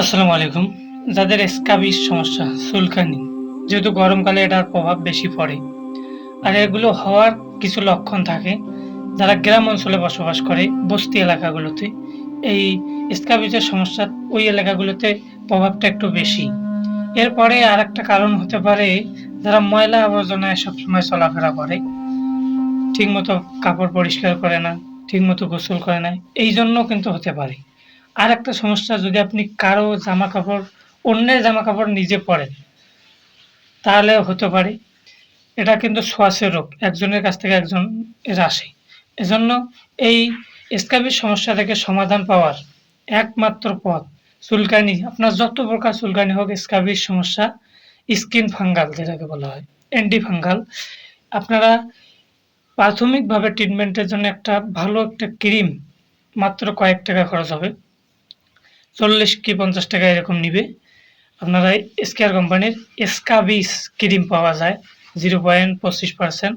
আসসালামু আলাইকুম। যাদের স্কাবির সমস্যা, চুলকানি, যেহেতু গরমকালে এটার প্রভাব বেশি পড়ে, আর এগুলো হওয়ার কিছু লক্ষণ থাকে যারা গ্রাম অঞ্চলে বসবাস করে বস্তি এলাকাগুলোতে। এই স্কাবিজের সমস্যা ওই এলাকাগুলোতে প্রভাবটা একটু বেশি। এরপরে আর একটা কারণ হতে পারে যারা ময়লা আবর্জনায় সবসময় চলাফেরা করে, ঠিকমতো কাপড় পরিষ্কার করে না, ঠিকমতো গোসল করে না, এই জন্য কিন্তু হতে পারে। আর একটা সমস্যা, যদি আপনি কারও জামা কাপড় অন্যের জামা কাপড় নিজে পরেন, তাহলে হতে পারে এটা কিন্তু শ্বাসের রোগ, একজনের কাছ থেকে একজন এর আসে। এজন্য এই স্কাবির সমস্যা থেকে সমাধান পাওয়ার একমাত্র পথ চুলকানি। আপনার যত প্রকার চুলকানি হোক স্কাবির সমস্যা স্কিন ফাঙ্গাল যেটাকে বলা হয় অ্যান্টি ফাঙ্গাল আপনারা প্রাথমিকভাবে ট্রিটমেন্টের জন্য একটা ভালো একটা ক্রিম মাত্র কয়েক টাকা খরচ হবে। চল্লিশ কি পঞ্চাশ টাকা এরকম নিবে। আপনারা স্কেয়ার কোম্পানির স্কাবিস ক্রিম পাওয়া যায়? জিরো পয়েন্ট পঁচিশ পার্সেন্ট।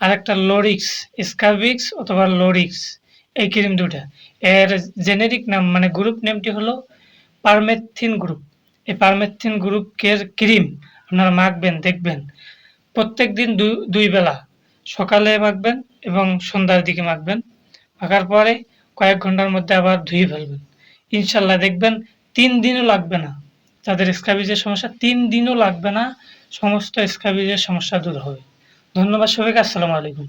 আর একটা লোরিক্স স্কাবিক্স অথবা লোরিক্স এই ক্রিম দুটা এর জেনেরিক নাম মানে গ্রুপ নেমটি হলো পারমেথিন গ্রুপ এই পারমেথিন গ্রুপের ক্রিম আপনারা মাখবেন, দেখবেন। প্রত্যেক দিন দুই বেলা সকালে মাখবেন এবং সন্ধ্যার দিকে মাখবেন। মাখার পরে কয়েক ঘণ্টার মধ্যে আবার ধুয়ে ফেলবেন। ইনশাল্লাহ দেখবেন তিন দিনও লাগবে না। যাদের স্ক্রাবিজের সমস্যা তিন দিনও লাগবে না, সমস্ত স্ক্রাবিজের সমস্যা দূর হবে। ধন্যবাদ সবাইকে, আসসালামু আলাইকুম।